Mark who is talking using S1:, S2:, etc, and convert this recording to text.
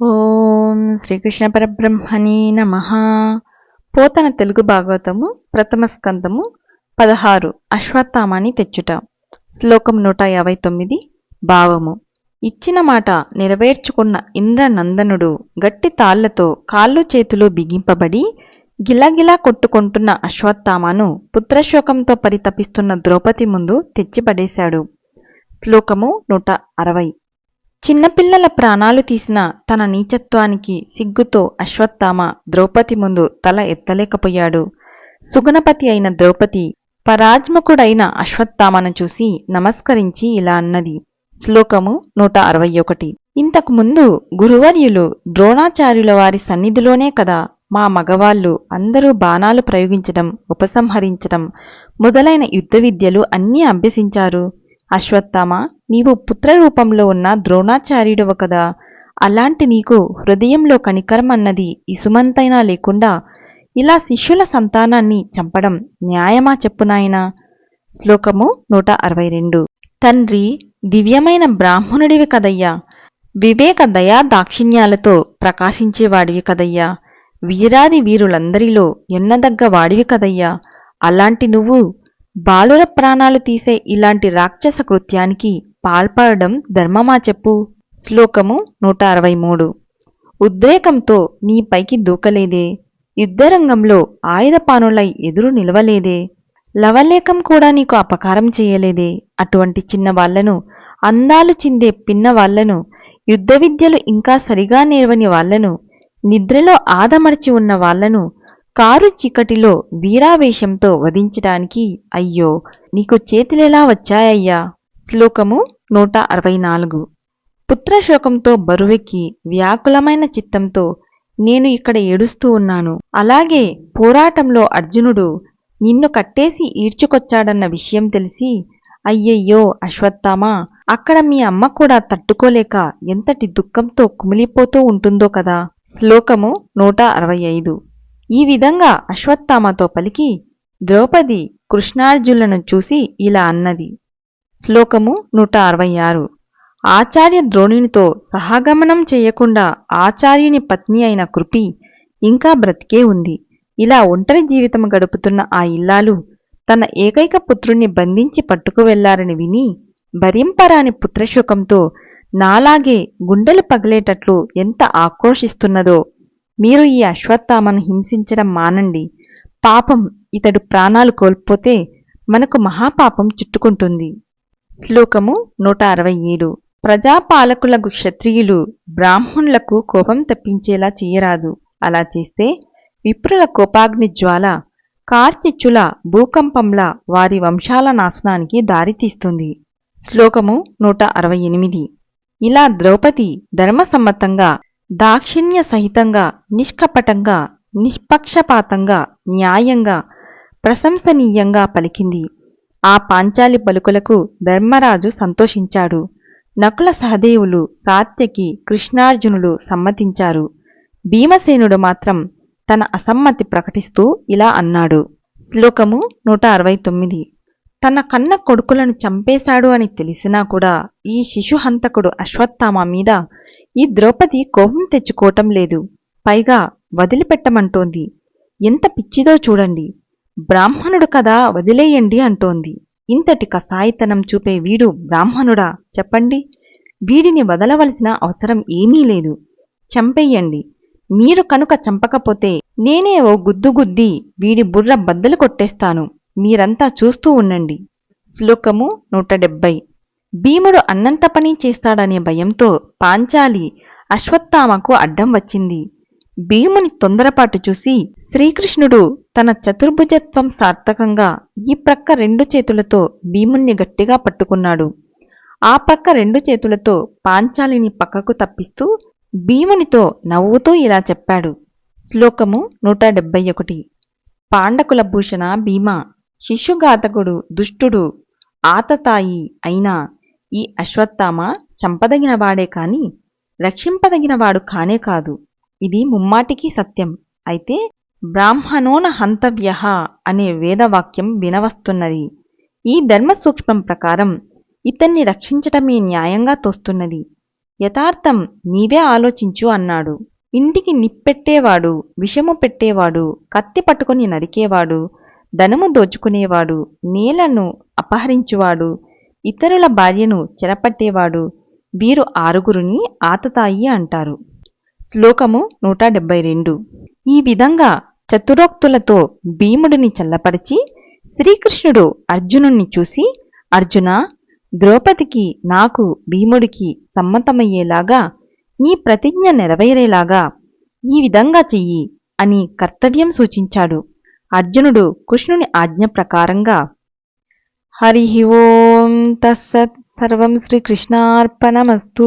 S1: ఓం శ్రీకృష్ణ పరబ్రహ్మణే నమ. పోతన తెలుగు భాగవతము ప్రథమ స్కందము పదహారు అశ్వత్థామాని తెచ్చుట. శ్లోకం నూట యాభై తొమ్మిది భావము. ఇచ్చిన మాట నెరవేర్చుకున్న ఇంద్రనందనుడు గట్టి తాళ్ళతో కాళ్ళు చేతులు బిగింపబడి గిలాగిలా కొట్టుకుంటున్న అశ్వత్థామాను పుత్రశోకంతో పరితపిస్తున్న ద్రౌపది ముందు తెచ్చిపడేశాడు. శ్లోకము నూట అరవై. చిన్నపిల్లల ప్రాణాలు తీసిన తన నీచత్వానికి సిగ్గుతో అశ్వత్థామ ద్రౌపది ముందు తల ఎత్తలేకపోయాడు. సుగుణపతి అయిన ద్రౌపది పరాజ్ముకుడైన అశ్వత్థామను చూసి నమస్కరించి ఇలా అన్నది. శ్లోకము నూట అరవై ఒకటి. ఇంతకు ముందు గురువర్యులు ద్రోణాచార్యుల వారి సన్నిధిలోనే కదా మా మగవాళ్ళు అందరూ బాణాలు ప్రయోగించడం ఉపసంహరించడం మొదలైన యుద్ధ విద్యలు అన్నీ అభ్యసించారు. అశ్వత్థామ నీవు పుత్రరూపంలో ఉన్న ద్రోణాచార్యుడవు కదా. అలాంటి నీకు హృదయంలో కనికరం అన్నది ఇసుమంతైనా లేకుండా ఇలా శిష్యుల సంతానాన్ని చంపడం న్యాయమా చెప్పునాయనా శ్లోకము నూట అరవై రెండు. తండ్రి దివ్యమైన బ్రాహ్మణుడివి కదయ్యా. వివేక దయా దాక్షిణ్యాలతో ప్రకాశించేవాడివి కదయ్యా. వీరాది వీరులందరిలో ఎన్నదగ్గ వాడివి కదయ్యా. అలాంటి నువ్వు బాలుర ప్రాణాలు తీసే ఇలాంటి రాక్షస కృత్యానికి పాల్పడడం ధర్మమా చెప్పు? శ్లోకము నూట అరవై మూడు ఉద్రేకంతో నీపైకి దూకలేదే. యుద్ధరంగంలో ఆయుధపానులై ఎదురు నిలవలేదే. లవలేకం కూడా నీకు అపకారం చేయలేదే. అటువంటి చిన్నవాళ్ళను అందాలు చిందే పిన్నవాళ్ళను యుద్ధ విద్యలు ఇంకా సరిగా నేర్వని వాళ్ళను నిద్రలో ఆదమర్చి ఉన్న వాళ్ళను కారు చీకటిలో వీరావేశంతో వధించటానికి అయ్యో నీకు చేతులెలా వచ్చాయయ్యా? శ్లోకము నూట అరవై నాలుగు. పుత్రశోకంతో బరువెక్కి వ్యాకులమైన చిత్తంతో నేను ఇక్కడ ఏడుస్తూ ఉన్నాను. అలాగే పోరాటంలో అర్జునుడు నిన్ను కట్టేసి ఈడ్చుకొచ్చాడన్న విషయం తెలిసి అయ్యయ్యో అశ్వత్థామా అక్కడ మీ అమ్మ కూడా తట్టుకోలేక ఎంతటి దుఃఖంతో కుమిలిపోతూ ఉంటుందో కదా? శ్లోకము నూట అరవై ఐదు. ఈ విధంగా అశ్వత్థామతో పలికి ద్రౌపది కృష్ణార్జులను చూసి ఇలా అన్నది. శ్లోకము నూట అరవై ఆరు. ఆచార్య ద్రోణునితో సహగమనం చేయకుండా ఆచార్యుని పత్ని అయిన కృపి ఇంకా బ్రతికే ఉంది. ఇలా ఒంటరి జీవితం గడుపుతున్న ఆ ఇల్లాలు తన ఏకైక పుత్రుణ్ణి బంధించి పట్టుకు వెళ్ళారని విని భరింపరాని పుత్రశోకంతో నాలాగే గుండెలు పగిలేటట్లు ఎంత ఆక్రోషిస్తున్నదో మీరు ఈ అశ్వత్థామను హింసించడం మానండి. పాపం ఇతడు ప్రాణాలు కోల్పోతే మనకు మహాపాపం చుట్టుకుంటుంది. శ్లోకము నూట అరవై ఏడు. ప్రజాపాలకులకు క్షత్రియులు బ్రాహ్మణులకు కోపం తప్పించేలా చేయరాదు. అలా చేస్తే విప్రుల కోపాగ్ని జ్వాల కార్చిచ్చుల భూకంపంలా వారి వంశాల నాశనానికి దారితీస్తుంది శ్లోకము నూట అరవై ఎనిమిది. ఇలా ద్రౌపది ధర్మసమ్మతంగా దాక్షిణ్య సహితంగా నిష్కపటంగా నిష్పక్షపాతంగా న్యాయంగా ప్రశంసనీయంగా పలికింది. ఆ పాంచాలి పలుకులకు ధర్మరాజు సంతోషించాడు. నకుల సహదేవులు సాత్యకి కృష్ణార్జునులు సమ్మతించారు. భీమసేనుడు మాత్రం తన అసమ్మతి ప్రకటిస్తూ ఇలా అన్నాడు. శ్లోకము నూట అరవై తొమ్మిది. తన కన్న కొడుకులను చంపేశాడు అని తెలిసినా కూడా ఈ శిశుహంతకుడు అశ్వత్థామ మీద ఈ ద్రౌపది కోపం తెచ్చుకోవటం లేదు. పైగా వదిలిపెట్టమంటోంది. ఎంత పిచ్చిదో చూడండి. బ్రాహ్మణుడు కదా వదిలేయండి అంటోంది. ఇంతటి కసాయితనం చూపే వీడు బ్రాహ్మణుడా చెప్పండి. వీడిని వదలవలసిన అవసరం ఏమీ లేదు. చంపెయ్యండి. మీరు కనుక చంపకపోతే నేనే ఓ గుద్దుగుద్ది వీడి బుర్ర బద్దలు కొట్టేస్తాను. మీరంతా చూస్తూ ఉండండి. శ్లోకము నూట డెబ్బై భీముడు అన్నంత పని చేస్తాడనే భయంతో పాంచాలి అశ్వత్థామకు అడ్డం వచ్చింది. భీముని తొందరపాటు చూసి శ్రీకృష్ణుడు తన చతుర్భుజత్వం సార్థకంగా ఈ ప్రక్క రెండు చేతులతో భీముణ్ణి గట్టిగా పట్టుకున్నాడు. ఆ ప్రక్క రెండు చేతులతో పాంచాలిని పక్కకు తప్పిస్తూ భీమునితో నవ్వుతూ ఇలా చెప్పాడు. శ్లోకము నూట డెబ్బై ఒకటి. పాండకుల భూషణ భీమ. శిశుఘాతకుడు దుష్టుడు ఆతతాయి అయినా ఈ అశ్వత్థామ చంపదగినవాడే కాని రక్షింపదగినవాడు కానే కాదు. ఇది ముమ్మాటికి సత్యం. అయితే బ్రాహ్మణోన హంతవ్య అనే వేదవాక్యం వినవస్తున్నది. ఈ ధర్మ సూక్ష్మం ప్రకారం ఇతన్ని రక్షించటమే న్యాయంగా తోస్తున్నది. యథార్థం నీవే ఆలోచించు అన్నాడు. ఇంటికి నిప్పెట్టేవాడు విషము పెట్టేవాడు కత్తి పట్టుకుని నరికేవాడు ధనము దోచుకునేవాడు నేలను అపహరించువాడు ఇతరుల భార్యను చెరపట్టేవాడు. వీరు ఆరుగురిని ఆతతాయి అంటారు. శ్లోకము నూట డెబ్బై రెండు. ఈ విధంగా చతురోక్తులతో భీముడిని చల్లపరిచి శ్రీకృష్ణుడు అర్జునుణ్ణి చూసి అర్జున ద్రౌపదికి నాకు భీముడికి సమ్మతమయ్యేలాగా నీ ప్రతిజ్ఞ నెరవేరేలాగా ఈ విధంగా చెయ్యి అని కర్తవ్యం సూచించాడు. అర్జునుడు కృష్ణుని ఆజ్ఞ ప్రకారంగా హరి ఓం తస్సత్ సర్వం శ్రీకృష్ణార్పణమస్తు